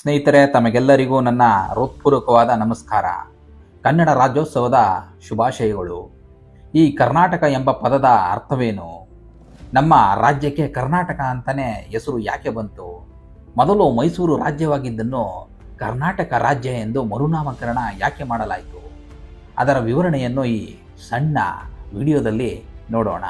ಸ್ನೇಹಿತರೆ, ತಮಗೆಲ್ಲರಿಗೂ ನನ್ನ ಹೃತ್ಪೂರ್ವಕವಾದ ನಮಸ್ಕಾರ. ಕನ್ನಡ ರಾಜ್ಯೋತ್ಸವದ ಶುಭಾಶಯಗಳು. ಈ ಕರ್ನಾಟಕ ಎಂಬ ಪದದ ಅರ್ಥವೇನು? ನಮ್ಮ ರಾಜ್ಯಕ್ಕೆ ಕರ್ನಾಟಕ ಅಂತಲೇ ಹೆಸರು ಯಾಕೆ ಬಂತು? ಮೊದಲು ಮೈಸೂರು ರಾಜ್ಯವಾಗಿದ್ದನ್ನು ಕರ್ನಾಟಕ ರಾಜ್ಯ ಎಂದು ಮರುನಾಮಕರಣ ಯಾಕೆ ಮಾಡಲಾಯಿತು? ಅದರ ವಿವರಣೆಯನ್ನು ಈ ಸಣ್ಣ ವಿಡಿಯೋದಲ್ಲಿ ನೋಡೋಣ.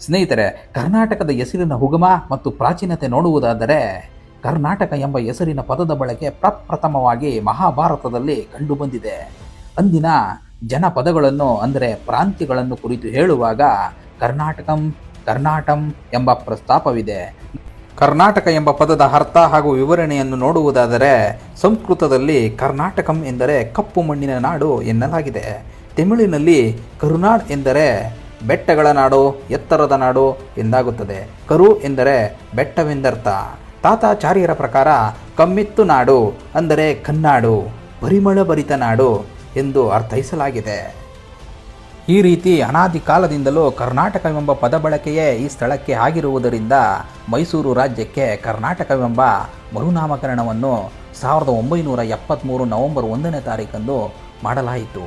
ಸ್ನೇಹಿತರೆ, ಕರ್ನಾಟಕದ ಹೆಸರಿನ ಹುಗಮ ಮತ್ತು ಪ್ರಾಚೀನತೆ ನೋಡುವುದಾದರೆ ಕರ್ನಾಟಕ ಎಂಬ ಹೆಸರಿನ ಪದದ ಬಳಕೆ ಪ್ರಪ್ರಥಮವಾಗಿ ಮಹಾಭಾರತದಲ್ಲಿ ಕಂಡುಬಂದಿದೆ. ಅಂದಿನ ಜನಪದಗಳನ್ನು ಅಂದರೆ ಪ್ರಾಂತ್ಯಗಳನ್ನು ಕುರಿತು ಹೇಳುವಾಗ ಕರ್ನಾಟಕಂ, ಕರ್ನಾಟಂ ಎಂಬ ಪ್ರಸ್ತಾಪವಿದೆ. ಕರ್ನಾಟಕ ಎಂಬ ಪದದ ಅರ್ಥ ಹಾಗೂ ವಿವರಣೆಯನ್ನು ನೋಡುವುದಾದರೆ ಸಂಸ್ಕೃತದಲ್ಲಿ ಕರ್ನಾಟಕಂ ಎಂದರೆ ಕಪ್ಪು ಮಣ್ಣಿನ ನಾಡು ಎನ್ನಲಾಗಿದೆ. ತಮಿಳಿನಲ್ಲಿ ಕರುನಾಡ್ ಎಂದರೆ ಬೆಟ್ಟಗಳ ನಾಡು, ಎತ್ತರದ ನಾಡು ಎಂದಾಗುತ್ತದೆ. ಕರು ಎಂದರೆ ಬೆಟ್ಟವೆಂದರ್ಥ. ತಾತಾಚಾರ್ಯರ ಪ್ರಕಾರ ಕಮ್ಮಿತ್ತು ನಾಡು ಅಂದರೆ ಕನ್ನಾಡು, ಪರಿಮಳ ಭರಿತ ನಾಡು ಎಂದು ಅರ್ಥೈಸಲಾಗಿದೆ. ಈ ರೀತಿ ಅನಾದಿ ಕಾಲದಿಂದಲೂ ಕರ್ನಾಟಕವೆಂಬ ಪದ ಬಳಕೆಯೇ ಈ ಸ್ಥಳಕ್ಕೆ ಆಗಿರುವುದರಿಂದ ಮೈಸೂರು ರಾಜ್ಯಕ್ಕೆ ಕರ್ನಾಟಕವೆಂಬ ಮರುನಾಮಕರಣವನ್ನು ಸಾವಿರದ ಒಂಬೈನೂರ ಎಪ್ಪತ್ತ್ಮೂರು ನವೆಂಬರ್ ಒಂದನೇ ತಾರೀಕಂದು ಮಾಡಲಾಯಿತು.